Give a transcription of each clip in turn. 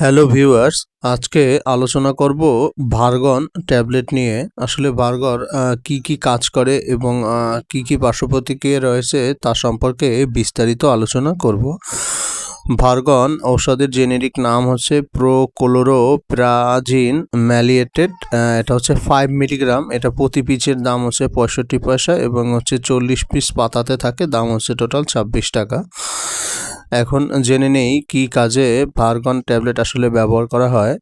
Hello viewers, আজকে আলোচনা করব ভার্গন ট্যাবলেট নিয়ে। আসলে ভার্গর কি কি কাজ করে এবং কি কি পার্শ্ব প্রতিক্রিয়া রয়েছে তা সম্পর্কে বিস্তারিত আলোচনা করব। ভার্গন ঔষধের জেনেরিক নাম হচ্ছে প্রোকোলোরো প্রাজিন ম্যালিয়েটেড এটা হচ্ছে ফাইভ মিলিগ্রাম, এটা প্রতি পিচের দাম হচ্ছে পঁয়ষট্টি পয়সা এবং হচ্ছে চল্লিশ পিস পাতাতে থাকে, দাম হচ্ছে টোটাল ছাব্বিশ টাকা। এখন জেনে নেই কি কাজে ভার্গন ট্যাবলেট আসলে ব্যবহার করা হয়।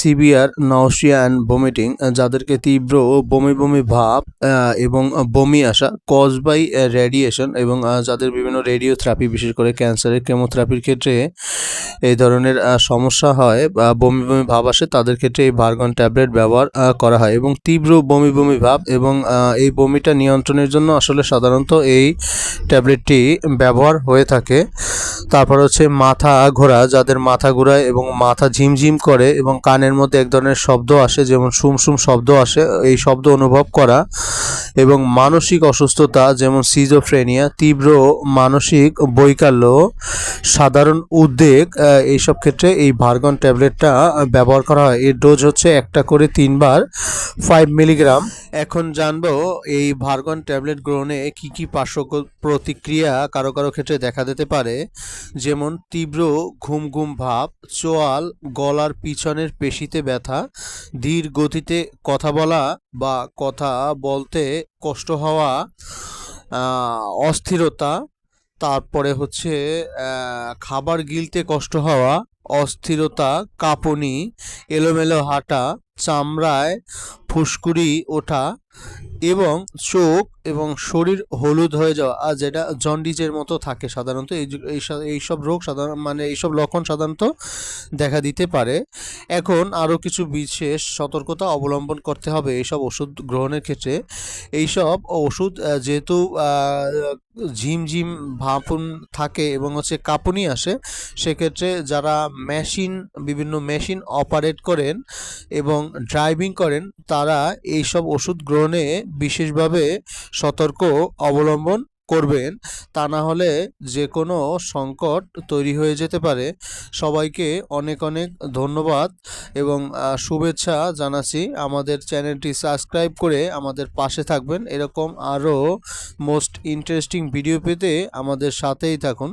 সিভিয়ার নওশিয়া অ্যান্ড ভমিটিং যাদেরকে তীব্র বমি বমি ভাব এবং বমি আসা, কজ বাই রেডিয়েশন এবং যাদের বিভিন্ন রেডিওথেরাপি, বিশেষ করে ক্যান্সারের কেমোথেরাপির ক্ষেত্রে এই ধরনের সমস্যা হয়, বা বমি বমি ভাব আসে, তাদের ক্ষেত্রে এই ভার্গন ট্যাবলেট ব্যবহার করা হয় এবং তীব্র বমি বমি ভাব এবং এই বমিটা নিয়ন্ত্রণের জন্য আসলে সাধারণত এই ট্যাবলেটটি ব্যবহার হয়ে থাকে। তারপর হচ্ছে মাথা ঘোরা, যাদের মাথা ঘোরায় এবং মাথা ঝিমঝিম করে এবং কানের মধ্যে এক ধরনের শব্দ আসে, যেমন সুম সুম শব্দ আসে, এই শব্দ অনুভব করা এবং মানসিক অসুস্থতা, যেমন সিজোফ্রেনিয়া তীব্র মানসিক বৈকাল্য, সাধারণ উদ্বেগ এইসব ক্ষেত্রে এই ভার্গন ট্যাবলেটটা ব্যবহার করা হয়। এর ডোজ হচ্ছে একটা করে তিনবার ফাইভ মিলিগ্রাম এখন জানব এই ভার্গন ট্যাবলেট গ্রহণে কি কি পার্শ্ব প্রতিক্রিয়া কারও কারও ক্ষেত্রে দেখা দিতে পারে? যেমন তীব্র ঘুম ঘুম ভাব, চোয়াল, গলার পিছনের পেশিতে ব্যথা, ধীর গতিতে কথা বলা বা কথা বলতে কষ্ট হওয়া অস্থিরতা তারপরে হচ্ছে খাবার গিলতে কষ্ট হওয়া অস্থিরতা কাঁপুনি এলোমেলো হাঁটা চামড়ায় ফুসকুড়ি, ওঠা এবং চোখ এবং শরীর হলুদ হয়ে যাওয়া, আর যেটা জন্ডিজের মতো থাকে সাধারণত, এই এইসব রোগ সাধারণ মানে এইসব লক্ষণ সাধারণত দেখা দিতে পারে। এখন আরও কিছু বিশেষ সতর্কতা অবলম্বন করতে হবে এইসব ওষুধ গ্রহণের ক্ষেত্রে। এইসব ওষুধ যেহেতু ঝিমঝিম ভাপুন থাকে এবং হচ্ছে কাঁপুনি আসে, সেক্ষেত্রে যারা মেশিন, বিভিন্ন মেশিন অপারেট করেন এবং ড্রাইভিং করেন তারা এইসব ওষুধ গ্রহণে বিশেষভাবে সতর্ক অবলম্বন করবেন। তা না হলে যে কোনো সংকট তৈরি হয়ে যেতে পারে। সবাইকে অনেক অনেক ধন্যবাদ এবং শুভেচ্ছা জানাচ্ছি। আমাদের চ্যানেলটি সাবস্ক্রাইব করে আমাদের পাশে থাকবেন। এরকম আরও মোস্ট ইন্টারেস্টিং ভিডিও পেতে আমাদের সাথেই থাকুন।